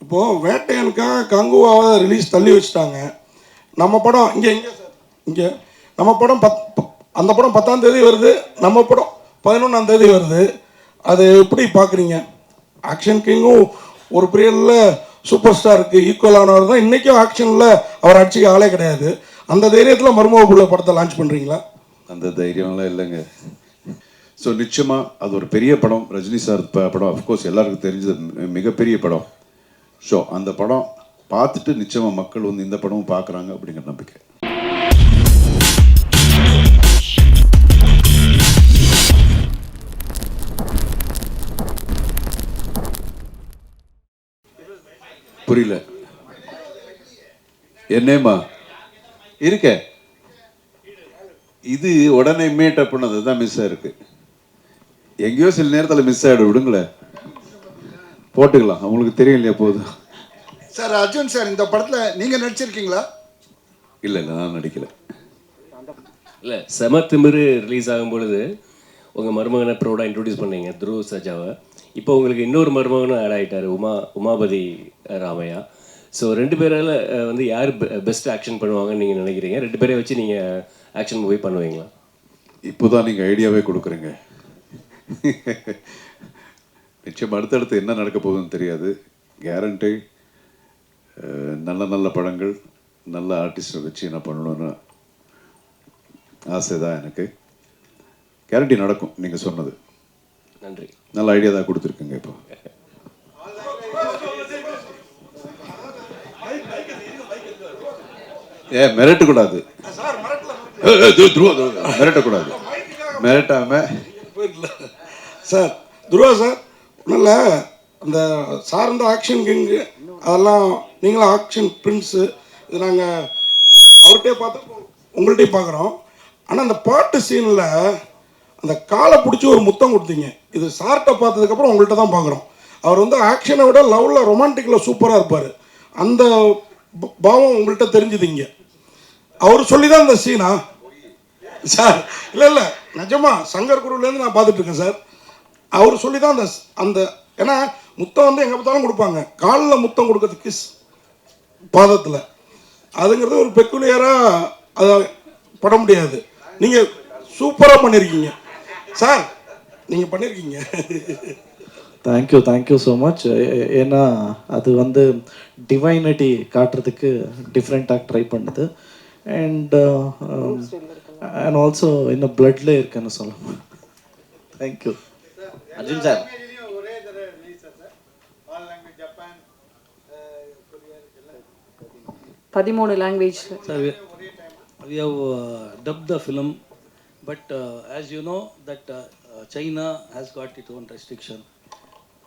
இப்போது வேட்டையனுக்காக கங்குவாவை ரிலீஸ் தள்ளி வச்சுட்டாங்க. நம்ம படம் இங்கே இங்கே சார் இங்கே. நம்ம படம் பத் ப- அந்த படம் பத்தாம் தேதி வருது. நம்ம படம் பதினொன்றாம் தேதி வருது. அது எப்படி பார்க்குறீங்க ஆக்ஷன் கிங்கும் ஒரு பீரியடில் சூப்பர் ஸ்டாருக்கு ஈக்குவலானவர் தான். இன்றைக்கும் ஆக்ஷனில் அவர் அடிச்சுக்க ஆளே கிடையாது. அந்த தைரியத்தில் மருமக புள்ள படத்தை லான்ச் பண்ணுறீங்களா அந்த தைரியம்லாம் இல்லைங்க. ஸோ நிச்சயமாக அது ஒரு பெரிய படம். ரஜினி சார் படம் அஃப்கோர்ஸ் எல்லாருக்கும் தெரிஞ்சது. மிகப்பெரிய படம். ஸோ அந்த படம் பார்த்துட்டு நிச்சயமாக மக்கள் வந்து இந்த படமும் பார்க்குறாங்க அப்படிங்கிற நம்பிக்கை. புரியல. என்னேம்மா? இருக்க. இது உடனே மீட் பண்ணது தான் மிஸ் ஆயிருக்கு எங்கேயோ சில நேரத்தில் மிஸ் ஆகிடும் விடுங்களேன். போட்டுக்கலாம். அவங்களுக்கு தெரியும் இல்லையா போதும் சார் அர்ஜுன் சார் இந்த படத்தில் நீங்கள் நடிச்சிருக்கீங்களா? இல்லை இல்லை நான் நடிக்கல. இல்லை செம திமிரு ரிலீஸ் ஆகும் பொழுது உங்கள் மருமகனை ப்ரௌடாக இன்ட்ரோடியூஸ் பண்ணீங்க துருவ சஜாவை. இப்போ உங்களுக்கு இன்னொரு மருமகனும் ஆட் ஆகிட்டார் உமா உமாபதி ராமையா. ஸோ ரெண்டு பேரால வந்து யார் பெஸ்ட் ஆக்ஷன் பண்ணுவாங்கன்னு நீங்கள் நினைக்கிறீங்க? ரெண்டு பேரை வச்சு நீங்கள் ஆக்ஷன் மூவி பண்ணுவீங்களா? இப்போதான் நீங்கள் ஐடியாவே கொடுக்குறீங்க. நிச்சயம் அடுத்தடுத்து என்ன நடக்க போகுதுன்னு தெரியாது. கேரண்டி நல்ல நல்ல படங்கள் நல்ல ஆர்டிஸ்டை வச்சு என்ன பண்ணணும்னு ஆசை தான் எனக்கு. கேரண்டி நடக்கும் நீங்கள் சொன்னது. நன்றி. நல்ல ஐடியா தான் கொடுத்துருக்குங்க இப்போ. ஏ மிரட்டக்கூடாது. மிரட்டக்கூடாது. மிரட்டாம. போயிடல சார் துருவா சார். இல்லை அந்த சார்ந்த ஆக்ஷன் கிங்கு அதெல்லாம் நீங்களும் ஆக்ஷன் பிரின்ஸு இது நாங்கள் அவர்கிட்டயே பார்த்தோம் உங்கள்கிட்டயும் பார்க்குறோம். ஆனால் அந்த பாட்டு சீனில் அந்த காலை பிடிச்சி ஒரு முத்தம் கொடுத்தீங்க. இது சார்கிட்ட பார்த்ததுக்கப்புறம் உங்கள்கிட்ட தான் பார்க்குறோம். அவர் வந்து ஆக்ஷனை விட லவ்வில் ரொமான்டிக்கில் சூப்பராக இருப்பார். அந்த பாவம் உங்கள்கிட்ட தெரிஞ்சுது இங்கே. அவர் சொல்லி தான் இந்த சீனா சார் இல்லை இல்லை நிஜமா சங்கர் குருவிலேருந்து நான் பார்த்துட்ருக்கேன் சார். அவர் சொல்லி தான் அந்த அந்த ஏன்னா முத்தம் வந்து எங்கே பார்த்தாலும் கொடுப்பாங்க. காலில் முத்தம் கொடுக்கறதுக்கு பாதத்தில். அதுங்கிறது ஒரு பெக்குலியராக அதை பட முடியாது. நீங்கள் சூப்பராக பண்ணியிருக்கீங்க சார் நீங்கள் பண்ணியிருக்கீங்க தேங்க்யூ தேங்க்யூ ஸோ மச் ஏன்னா அது வந்து டிவைனிட்டி காட்டுறதுக்கு டிஃப்ரெண்ட்டாக ட்ரை பண்ணுது. அண்ட் அண்ட் ஆல்சோ இன்னும் பிளட்ல இருக்குன்னு சொல்லலாம் தேங்க்யூ అర్జున్ సార్ పదిమూడు language? we have uh, dubbed the film, but uh, as you know that uh, China has got its own restriction.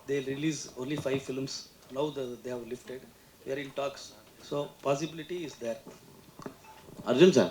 They release only five films. Now the, they have lifted. We are in talks. So possibility is there. Arjun sir.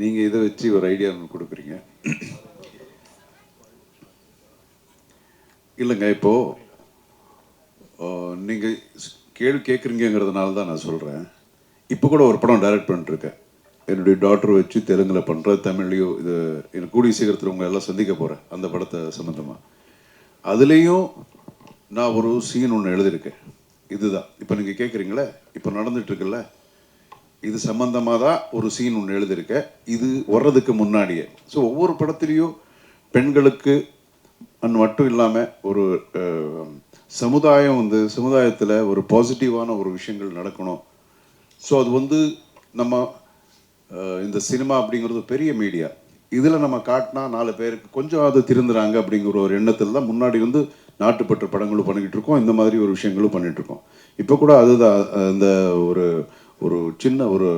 நீங்கள் இதை வச்சு ஒரு idea ஒன்று கொடுக்குறீங்க. இல்லைங்க இப்போது நீங்கள் கேள்வி கேட்குறீங்கிறதுனால தான் நான் சொல்கிறேன் இப்போ கூட ஒரு படம் டைரக்ட் பண்ணிட்டுருக்கேன். என்னுடைய டாக்டர் வச்சு தெலுங்கில் பண்ணுற தமிழ்லையோ இது எனக்கு கூடிய சீக்கிரத்தில் உங்களை எல்லாம் சந்திக்க போகிறேன் அந்த படத்தை சம்மந்தமாக அதுலேயும் நான் ஒரு சீன் ஒன்று எழுதியிருக்கேன். இதுதான். இப்போ நீங்கள் கேட்குறீங்களே இப்போ நடந்துட்டுருக்குல்ல? இது சம்பந்தமாக தான் ஒரு சீன் ஒன்று எழுதியிருக்கேன் இது வர்றதுக்கு முன்னாடியே. ஸோ ஒவ்வொரு படத்துலேயும் பெண்களுக்கு அண்ட் மட்டும் இல்லாமல் ஒரு சமுதாயம் வந்து சமுதாயத்தில் ஒரு பாசிட்டிவான ஒரு விஷயங்கள் நடக்கணும். ஸோ அது வந்து நம்ம இந்த சினிமா அப்படிங்கிறது பெரிய மீடியா இதில் நம்ம காட்டினா நாலு பேருக்கு கொஞ்சம் அது திருந்துறாங்க அப்படிங்கிற ஒரு எண்ணத்தில் தான் முன்னாடி வந்து நாட்டுப்பற்று படங்களும் பண்ணிக்கிட்டு இருக்கோம். இந்த மாதிரி ஒரு விஷயங்களும் பண்ணிகிட்ருக்கோம் இருக்கோம். இப்போ கூட அதுதான் இந்த ஒரு ஒரு சின்ன ஒரு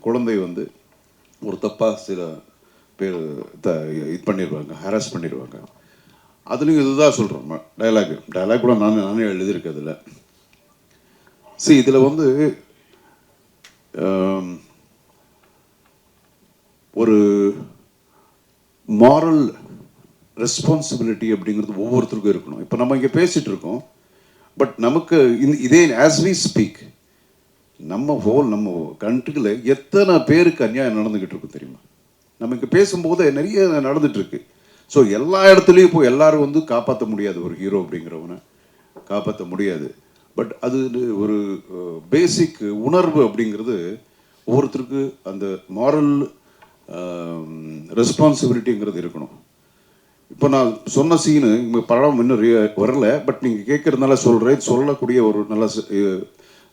குழந்தை வந்து ஒரு தப்பாக சில பேர் த இது பண்ணிடுவாங்க ஹராஸ் பண்ணிடுவாங்க அதுலேயும் இதுதான் சொல்கிறோம் டயலாக் டயலாக் கூட நான் நானே எழுதியிருக்கேன் அதில். சி இதில் வந்து ஒரு மாரல் ரெஸ்பான்சிபிலிட்டி அப்படிங்கிறது ஒவ்வொருத்தருக்கும் இருக்கணும். இப்போ நம்ம இங்கே பேசிகிட்டு இருக்கோம் பட் நமக்கு இந்த- இதே ஆஸ் வி ஸ்பீக் நம்ம ஹோல் நம்ம கண்ட்ரியில் எத்தனை பேருக்கு அநியாயம் நடந்துக்கிட்டு இருக்கும் தெரியுமா? நம்ம இங்கே பேசும்போது நிறைய நடந்துகிட்ருக்கு ஸோ எல்லா இடத்துலையும் இப்போ எல்லோரும் வந்து காப்பாற்ற முடியாது. ஒரு ஹீரோ அப்படிங்கிறவனை காப்பாற்ற முடியாது. பட் அது ஒரு பேசிக் உணர்வு அப்படிங்கிறது ஒவ்வொருத்தருக்கு அந்த மாரல் ரெஸ்பான்சிபிலிட்டிங்கிறது இருக்கணும். இப்போ நான் சொன்ன சீனு இங்கே படம் இன்னும் வரல. பட் நீங்கள் கேட்குறதுனால சொல்கிறேன் சொல்லக்கூடிய ஒரு நல்ல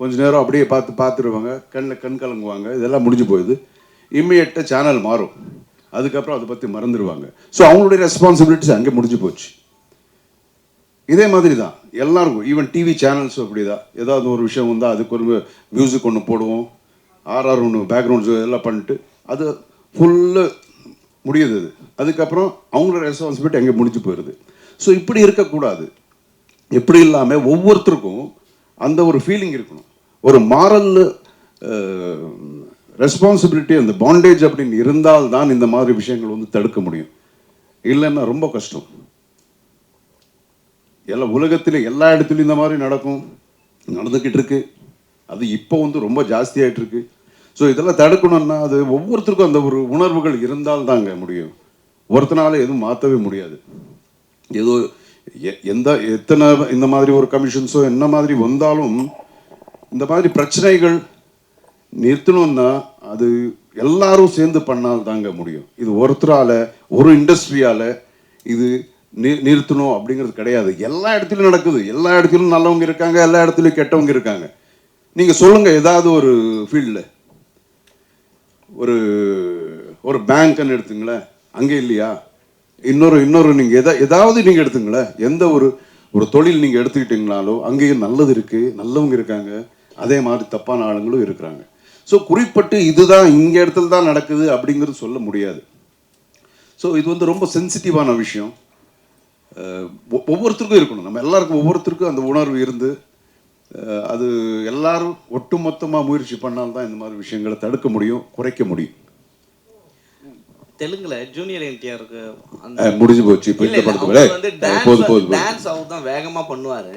கொஞ்ச நேரம் அப்படியே பார்த்து பார்த்துருவாங்க கண்ணில் கண் கலங்குவாங்க இதெல்லாம் முடிஞ்சு போயிடுது. இம்மிடியட்டாக சேனல் மாறும். அதுக்கப்புறம் அதை பற்றி மறந்துடுவாங்க ஸோ அவங்களுடைய ரெஸ்பான்சிபிலிட்டிஸ் அங்கே முடிஞ்சு போச்சு. இதே மாதிரி தான் எல்லாருக்கும் ஈவன் டிவி சேனல்ஸும் அப்படி தான் ஏதாவது ஒரு விஷயம் வந்தால் அதுக்கு ஒரு மியூசிக் ஒன்று போடுவோம். ஆர்ஆர் ஒன்று பேக்ரவுண்ட்ஸ் எல்லாம் பண்ணிட்டு அது ஃபுல்லு முடியுது அது. அதுக்கப்புறம் அவங்களோட ரெஸ்பான்சிபிலிட்டி அங்கே முடிஞ்சு போயிடுது. ஸோ இப்படி இருக்கக்கூடாது. எப்படி இல்லாமல் ஒவ்வொருத்தருக்கும் அந்த ஒரு ஃபீலிங் இருக்கணும். ஒரு மாரல் ரெஸ்பான்சிபிலிட்டி அந்த பாண்டேஜ் அப்படின்னு இருந்தால் தான் இந்த மாதிரி விஷயங்கள் வந்து தடுக்க முடியும். இல்லைன்னா ரொம்ப கஷ்டம். எல்லா உலகத்தில் எல்லா இடத்துலையும் இந்த மாதிரி நடக்கும் நடந்துக்கிட்டு இருக்கு. அது இப்போ வந்து ரொம்ப ஜாஸ்தியாகிட்டு இருக்கு. ஸோ இதெல்லாம் தடுக்கணும்னா அது ஒவ்வொருத்தருக்கும் அந்த ஒரு உணர்வுகள் இருந்தால் தாங்க முடியும். ஒருத்தனால எதுவும் மாற்றவே முடியாது. ஏதோ எ- எந்த எத்தனை இந்த மாதிரி ஒரு கமிஷன்ஸோ என்ன மாதிரி வந்தாலும் இந்த மாதிரி பிரச்சனைகள் நிறுத்தணும்னா அது எல்லாரும் சேர்ந்து பண்ணால் தாங்க முடியும். இது ஒருத்தரால ஒரு இண்டஸ்ட்ரியால இது நி- நிறுத்தணும் அப்படிங்கிறது கிடையாது. எல்லா இடத்துலையும் நடக்குது. எல்லா இடத்துலையும் நல்லவங்க இருக்காங்க எல்லா இடத்துலையும் கெட்டவங்க இருக்காங்க. நீங்க சொல்லுங்க ஏதாவது ஒரு ஃபீல்டில். ஒரு ஒரு பேங்க்னு எடுத்துங்களேன். அங்கே இல்லையா? இன்னொரு இன்னொரு நீங்க எதா ஏதாவது நீங்க எடுத்துங்களேன். எந்த ஒரு ஒரு தொழில் நீங்க எடுத்துக்கிட்டீங்கனாலோ அங்கேயும் நல்லது இருக்கு நல்லவங்க இருக்காங்க. அதே மாதிரி தப்பான ஆளுங்களும் இருக்கிறாங்க. ஸோ குறிப்பிட்டு இதுதான் இங்க இடத்துல தான் நடக்குது அப்படிங்கிறது சொல்ல முடியாது. ஸோ இது வந்து ரொம்ப சென்சிட்டிவான விஷயம். ஒவ்வொருத்தருக்கும் இருக்கணும். நம்ம எல்லாருக்கும் ஒவ்வொருத்தருக்கும் அந்த உணர்வு இருந்து அது எல்லாரும் ஒட்டுமொத்தமாக முயற்சி பண்ணால்தான் இந்த மாதிரி விஷயங்களை தடுக்க முடியும் குறைக்க முடியும். தெலுங்குல ஜூனியர் என்டிஆருக்கு அஹ் முடிஞ்சு போச்சு இப்போ இந்த போதும். டான்ஸ் அவர் தான் வேகமா பண்ணுவாரு?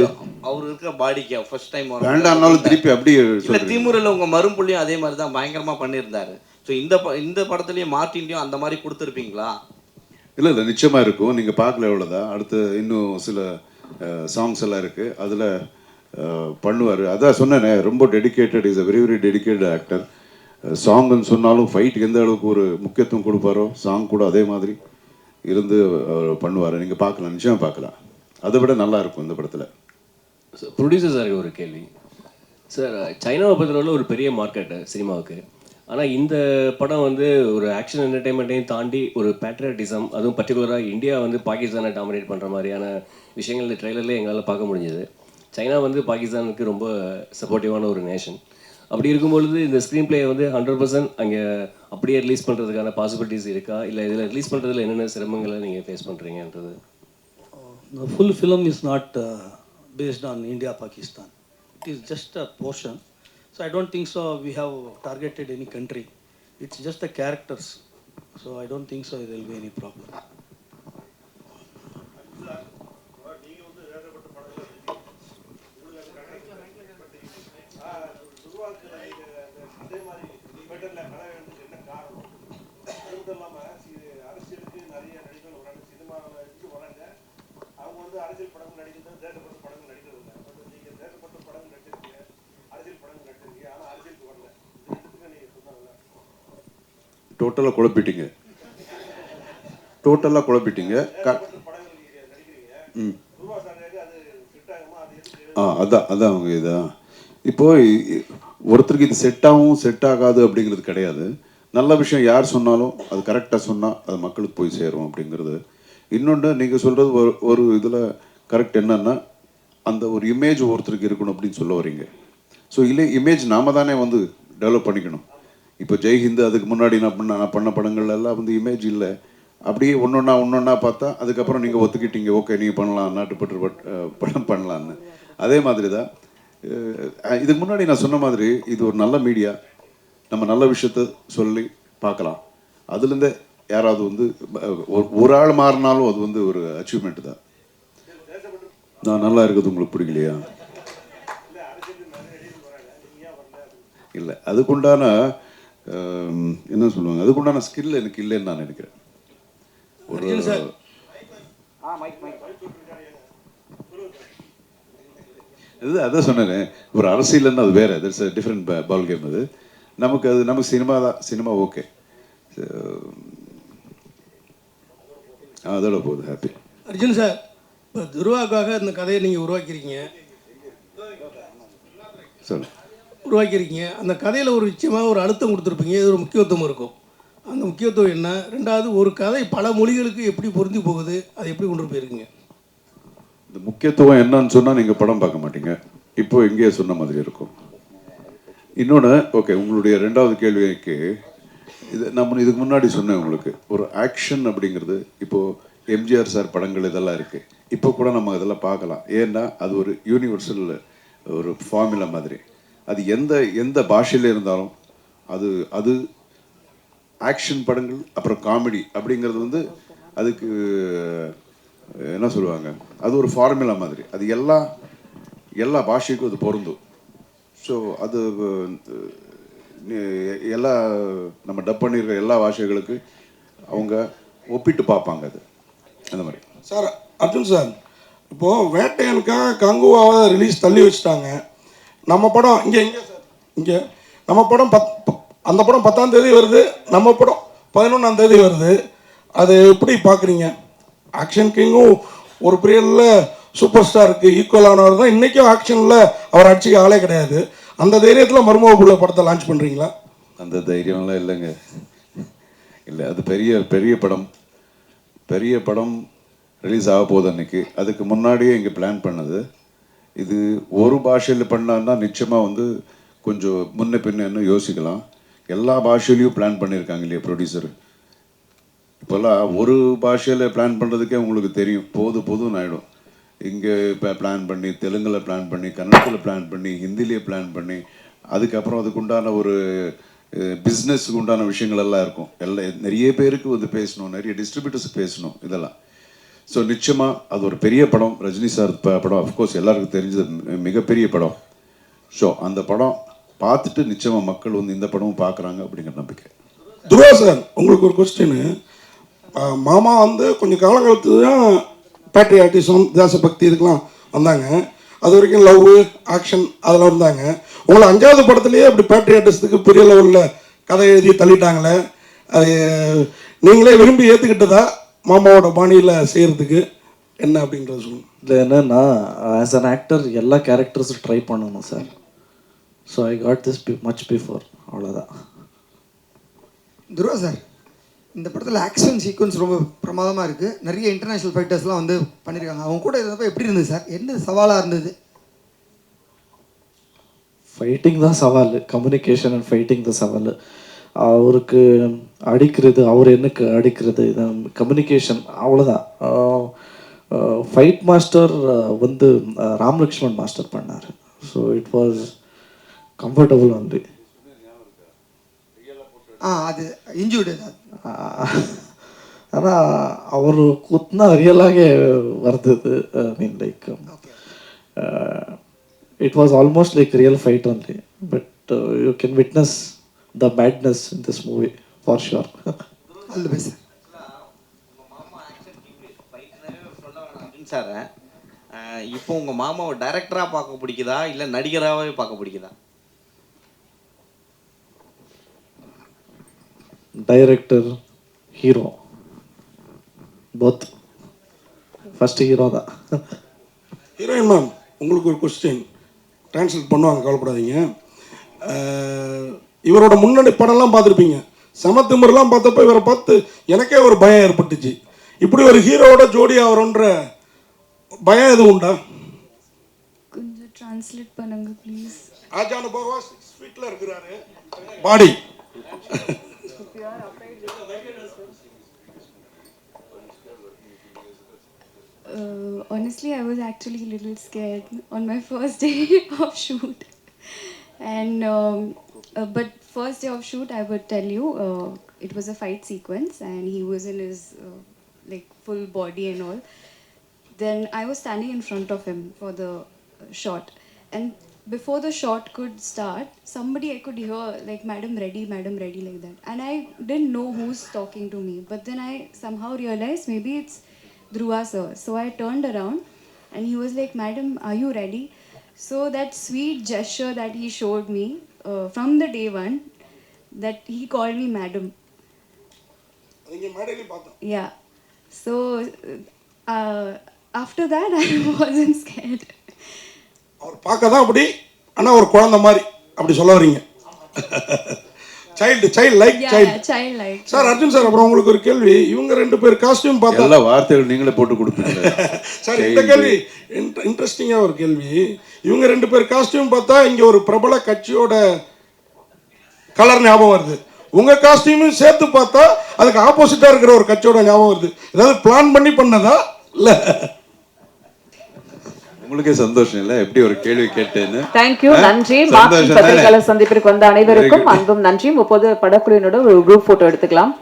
So, அவர் இருக்கிற பாடிக்கு ஃபர்ஸ்ட் டைம் வேண்டாம்னாலும் திருப்பி அப்படியே இல்ல. திமுறில் உங்க மரும்புள்ளியும் அதே மாதிரி தான் பயங்கரமா பண்ணியிருந்தாரு. ஸோ இந்த இந்த படத்துலயும் மார்ட்டின்லயும் அந்த மாதிரி கொடுத்துருப்பீங்களா? இல்லை இல்லை நிச்சயமா இருக்கும். நீங்க பார்க்கல எவ்வளோதான் அடுத்து இன்னும் சில சாங்ஸ் எல்லாம் இருக்கு. அதுல பண்ணுவாரு. அதான் சொன்னேனே ரொம்ப dedicated is a very very dedicated actor சாங்னு சொன்னாலும் ஃபைட்டுக்கு எந்த அளவுக்கு ஒரு முக்கியத்துவம் கொடுப்பாரோ சாங் கூட அதே மாதிரி இருந்து அவர் பண்ணுவார். நீங்கள் பார்க்கலாம் நிச்சயமாக பார்க்கலாம். அதை விட நல்லா இருக்கும் இந்த படத்தில். ப்ரொடியூசர் சார் ஒரு கேள்வி. சார் சைனாவை பொறுத்தளவில் ஒரு பெரிய மார்க்கெட்டு சினிமாவுக்கு. ஆனால் இந்த படம் வந்து ஒரு ஆக்ஷன் என்டர்டைன்மெண்ட்டையும் தாண்டி ஒரு பேட்ரியாட்டிசம் அதுவும் பர்டிகுலராக இந்தியா வந்து பாகிஸ்தானை டாமினேட் பண்ணுற மாதிரியான விஷயங்கள் ட்ரெய்லர்லேயே எங்களால் பார்க்க முடிஞ்சது. சைனா வந்து பாகிஸ்தானுக்கு ரொம்ப சப்போர்ட்டிவான ஒரு நேஷன் அப்படி இருக்கும்பொழுது இந்த ஸ்க்ரீன் பிளே வந்து ஹண்ட்ரட் பர்சன்ட் அங்கே அப்படியே ரிலீஸ் பண்ணுறதுக்கான பாசிபிலிட்டிஸ் இருக்கா இல்லை இதில் ரிலீஸ் பண்ணுறதுல என்னென்ன சிரமங்களை நீங்கள் ஃபேஸ் பண்ணுறீங்கன்றது The full film is not uh, based on India Pakistan. It is just a portion. So I don't think so. We have targeted any country. It's just the characters. So I don't think so. There will be any problem. டோட்டலாக குழப்பிட்டீங்க. டோட்டலாக குழப்பிட்டீங்க. ம். ஆ அதான் அதான் அவங்க இதான் இப்போ இ- இ- ஒருத்தருக்கு இது செட் ஆகும் செட் ஆகாது அப்படிங்கிறது கிடையாது. நல்ல விஷயம் யார் சொன்னாலும் அது கரெக்டாக சொன்னால் அது மக்களுக்கு போய் சேரும் அப்படிங்கிறது இன்னொன்று நீங்கள் சொல்கிறது ஒரு ஒரு இதில் கரெக்ட் என்னன்னா அந்த ஒரு இமேஜ் ஒருத்தருக்கு இருக்கணும் அப்படின்னு சொல்ல வரீங்க. ஸோ இல்லை இமேஜ் நாம தானே வந்து டெவலப் பண்ணிக்கணும். இப்போ ஜெய்ஹிந்த் அதுக்கு முன்னாடி நான் பண்ண நான் பண்ண படங்கள்ல எல்லாம் வந்து இமேஜ் இல்லை. அப்படியே ஒன்றொன்னா ஒன்றொன்னா பார்த்தா அதுக்கப்புறம் நீங்கள் ஒத்துக்கிட்டீங்க. ஓகே நீங்கள் பண்ணலாம் நாட்டுப்பற்று பட்- படம் பண்ணலான்னு. அதே மாதிரி தான் இதுக்கு முன்னாடி நான் சொன்ன மாதிரி இது ஒரு நல்ல மீடியா நம்ம நல்ல விஷயத்த சொல்லி பார்க்கலாம். அதுலேருந்தே யாராவது வந்து ஒரு- ஆள் மாறினாலும் அது வந்து ஒரு அச்சீவ்மெண்ட் தான். நான் நல்லா இருக்கிறது உங்களுக்கு பிடிக்கலையா இல்லை அதுக்குண்டான என்ன சொல்லுவாங்க? அதுக்குண்டான ஸ்கில் எனக்கு இல்லைன்னு நான் நினைக்கிறேன். ஒரு இது அதான் சொன்னேனே. ஒரு அரசியல்னு அது வேற. தட்ஸ் டிஃப்ரெண்ட் பால் கேம் அது. நமக்கு அது நமக்கு சினிமா தான். சினிமா ஓகே அதோட போகுது ஹாப்பி அர்ஜுன் சார் இப்போ துருவாக்காக இந்த கதையை நீங்கள் உருவாக்கியிருக்கீங்க சொல்லு. உருவாக்கியிருக்கீங்க அந்த கதையில் ஒரு நிச்சயமாக ஒரு அழுத்தம் கொடுத்துருப்பீங்க. இது ஒரு முக்கியத்துவம் இருக்கும். அந்த முக்கியத்துவம் என்ன? ரெண்டாவது ஒரு கதை பல மொழிகளுக்கு எப்படி பொருந்தி போகுது? அதை எப்படி கொண்டு போயிருக்கீங்க? இந்த முக்கியத்துவம் என்னன்னு சொன்னால் நீங்கள் படம் பார்க்க மாட்டீங்க. இப்போ இங்கேயே சொன்ன மாதிரி இருக்கும். இன்னொன்று ஓகே உங்களுடைய ரெண்டாவது கேள்விக்கு இது நம்ம இதுக்கு முன்னாடி சொன்னேன் உங்களுக்கு. ஒரு ஆக்ஷன் அப்படிங்கிறது இப்போது எம்ஜிஆர் சார் படங்கள் இதெல்லாம் இருக்குது இப்போ கூட நம்ம இதெல்லாம் பார்க்கலாம். ஏன்னா அது ஒரு யூனிவர்சல் ஒரு ஃபார்முலா மாதிரி. அது எந்த எந்த பாஷையில் இருந்தாலும் அது அது ஆக்ஷன் படங்கள் அப்புறம் காமெடி அப்படிங்கிறது வந்து அதுக்கு என்ன சொல்லுவாங்க? அது ஒரு ஃபார்முலா மாதிரி. அது எல்லா எல்லா பாஷைக்கும் அது பொருந்தும். ஸோ அது எல்லா நம்ம டப் பண்ணியிருக்க எல்லா பாஷைகளுக்கு அவங்க ஒப்பிட்டு பார்ப்பாங்க அது. அந்த மாதிரி. சார் அர்ஜுன் சார் இப்போது வேட்டையனுக்காக கங்குவாவை ரிலீஸ் தள்ளி வச்சுட்டாங்க. நம்ம படம் இங்கே இங்கே சார் இங்கே. நம்ம படம் பத் ப- அந்த படம் பத்தாம் தேதி வருது நம்ம படம் பதினொன்றாம் தேதி வருது. அது எப்படி பார்க்குறீங்க? ஆக்ஷன் கிங்கும் ஒரு பீரியடில் சூப்பர் ஸ்டாருக்கு ஈக்குவலானவர் தான். இன்றைக்கும் ஆக்ஷனில் அவர் அடிச்சுக்க ஆளே கிடையாது. அந்த தைரியத்தில் மருமகக்குள்ள படத்தை லான்ச் பண்ணுறீங்களா அந்த தைரியம்லாம் இல்லைங்க. இல்லை அது பெரிய பெரிய படம். பெரிய படம் ரிலீஸ் ஆக போகுது அன்னைக்கு. அதுக்கு முன்னாடியே இங்கே பிளான் பண்ணது. இது ஒரு பாஷையில் பண்ணான்னா நிச்சயமாக வந்து கொஞ்சம் முன்ன பின்னன்னு யோசிக்கலாம். எல்லா பாஷையிலையும் பிளான் பண்ணியிருக்காங்க இல்லையா ப்ரொடியூசர் இப்போல்லாம் ஒரு பாஷையில் பிளான் பண்ணுறதுக்கே உங்களுக்கு தெரியும். போது போதும்னு ஆகிடும் இங்கே இப்போ பிளான் பண்ணி தெலுங்கில் பிளான் பண்ணி கன்னடத்தில் பிளான் பண்ணி ஹிந்திலேயே பிளான் பண்ணி அதுக்கப்புறம் அதுக்கு உண்டான ஒரு பிஸ்னஸ்க்கு உண்டான விஷயங்கள் எல்லாம் இருக்கும். எல்லாம் நிறைய பேருக்கு வந்து பேசணும் நிறைய டிஸ்ட்ரிபியூட்டர்ஸ் பேசணும் இதெல்லாம். ஸோ நிச்சயமாக அது ஒரு பெரிய படம். ரஜினி சார் ப- படம் அஃப்கோர்ஸ் எல்லாருக்கும் தெரிஞ்சது மிகப்பெரிய படம். ஸோ அந்த படம் பார்த்துட்டு நிச்சயமாக மக்கள் வந்து இந்த படமும் பார்க்குறாங்க அப்படிங்கிற நம்பிக்கை. துருவா சார் உங்களுக்கு ஒரு கொஸ்டின் மாமா வந்து கொஞ்சம் காலங்காலத்து தான் பேட்ரியாட்டிசம் தேசபக்தி இதுக்கெல்லாம் வந்தாங்க. அது வரைக்கும் லவ் ஆக்ஷன் அதெல்லாம் இருந்தாங்க. உங்களை அஞ்சாவது படத்துலேயே அப்படி பேட்ரியாட்டிசத்துக்கு பெரிய லெவலில் கதை எழுதி தள்ளிட்டாங்களே. அது நீங்களே விரும்பி ஏற்றுக்கிட்டதா மாமாவோட பாணியில் செய்கிறதுக்கு என்ன அப்படின்றத சொல்லுங்க. இதில் என்னன்னா ஆஸ் அன் ஆக்டர் எல்லா கேரக்டர்ஸும் ட்ரை பண்ணணும் sir so I got this much before அவ்வளோதான் துருவா சார் இந்த படத்தில் ஆக்ஷன் சீக்வன்ஸ் ரொம்ப பிரமாதமாக இருக்குது நிறைய இன்டர்நேஷ்னல் ஃபைட்டர்ஸ்லாம் வந்து பண்ணியிருக்காங்க அவங்க கூட இருந்தப்போ எப்படி இருந்தது சார்? என்ன சவாலாக இருந்தது? ஃபைட்டிங் தான் சவால். கம்யூனிகேஷன் அண்ட் ஃபைட்டிங் தான் சவால். அவருக்கு அடிக்கிறது அவர் எனக்கு அடிக்கிறது இது கம்யூனிகேஷன் அவ்வளோதான் ஃபைட் மாஸ்டர் வந்து அஹ், ராம் லக்ஷ்மண் மாஸ்டர் பண்ணார். So it was comfortable only ah அது இன்ஜூர்டு ஆனால் அவர் கூத்துனா ரியலாகவே வருது I mean like it was almost like real fight only but you can witness the madness in this movie for sure அல்ல பேச சார் இப்போ உங்கள் மாமாவை டைரக்டராக பார்க்க பிடிக்குதா இல்லை நடிகராகவே பார்க்க பிடிக்குதா? Director hero both first hero தான். ஹீரோயின் மேம் உங்களுக்கு ஒரு கொஸ்டின் ட்ரான்ஸ்லேட் பண்ணுவாங்க கவலைப்படாதீங்க. இவரோட முன்னாடி படம்லாம் பார்த்துருப்பீங்க. சமத்திமர்லாம் பார்த்தப்ப இவரை பார்த்து எனக்கே ஒரு பயம் ஏற்பட்டுச்சு. இப்படி ஒரு ஹீரோவோட ஜோடி ஆகிறோன்ற பயம் எதுவும் உண்டா? கொஞ்சம் ட்ரான்ஸ்லேட் பண்ணுங்க ப்ளீஸ் ஆஜானு பாபா சிக்ஸ் ஃபீட்டில் இருக்கிறாரு. பாடி. Uh, honestly, I was actually a little scared on my first day of shoot. And um, uh, but first day of shoot, I would tell you, uh, it was a fight sequence, and he was in his uh, like full body and all. Then I was standing in front of him for the uh, shot, and before the shot could start, somebody I could hear like "Madam ready, Madam ready" like that, and I didn't know who's talking to me. But then I somehow realized maybe it's Dhruva sir. So I turned around, and he was like, "Madam, are you ready?" So that sweet gesture that he showed me uh, from the day one, that he called me madam. Yeah. So uh, after that, I wasn't scared. அவர் பார்க்க தான் அப்படி ஆனால் ஒரு குழந்தை மாதிரி அப்படி சொல்ல வரீங்க child child like child. Sir Arjun sir அப்புறம் உங்களுக்கு ஒரு கேள்வி. இவங்க ரெண்டு பேர் காஸ்டியூம் பார்த்தா எல்லா வார்த்தைகள் நீங்களே போட்டு கொடுப்பீங்க சார் இந்த கேள்வி இன்ட்ரெஸ்டிங்காக ஒரு கேள்வி. இவங்க ரெண்டு பேர் காஸ்டியூம் பார்த்தா இங்கே ஒரு பிரபல கட்சியோட கலர் ஞாபகம் வருது. உங்க காஸ்டியூமும் சேர்த்து பார்த்தா அதுக்கு ஆப்போசிட்டா இருக்கிற ஒரு கட்சியோட ஞாபகம் வருது. ஏதாவது பிளான் பண்ணி பண்ணதா? இல்ல. உங்களுக்கே சந்தோஷம் இல்லை எப்படி ஒரு கேள்வி கேட்டேன்னு தேங்க்யூ? நன்றி தானே? பத்திரிகையாளர் சந்திப்பிற்கு வந்த அனைவருக்கும். அன்பும் நன்றியும் இப்போது படக்குழுவினோட ஒரு குரூப் போட்டோ எடுத்துக்கலாம்